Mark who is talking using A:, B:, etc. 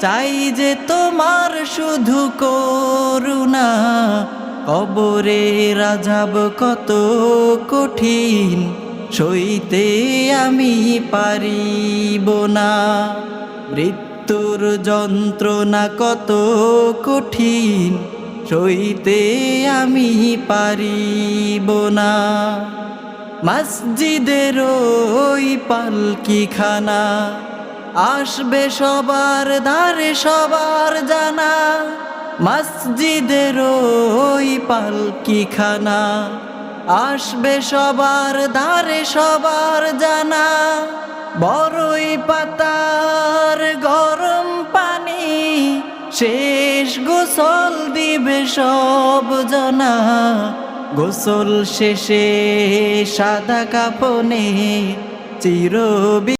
A: চাই যে তোমার শুধু করুণা। কবরে রাজাব কত কঠিন, সইতে আমি পারিব না। মৃত্যুর যন্ত্রণা কত কঠিন, সইতে আমি পারিব না। মসজিদের ওই পালকি খানা আসবে সবার ধারে সবার জানা। মসজিদের ওই পালকি খানা আসবে সবার ধারে সবার জানা। বড়ই পাতার গরম পানি, শেষ গোসল দিবে সব জনা। গোসল শেষে সাদা কাপনে চির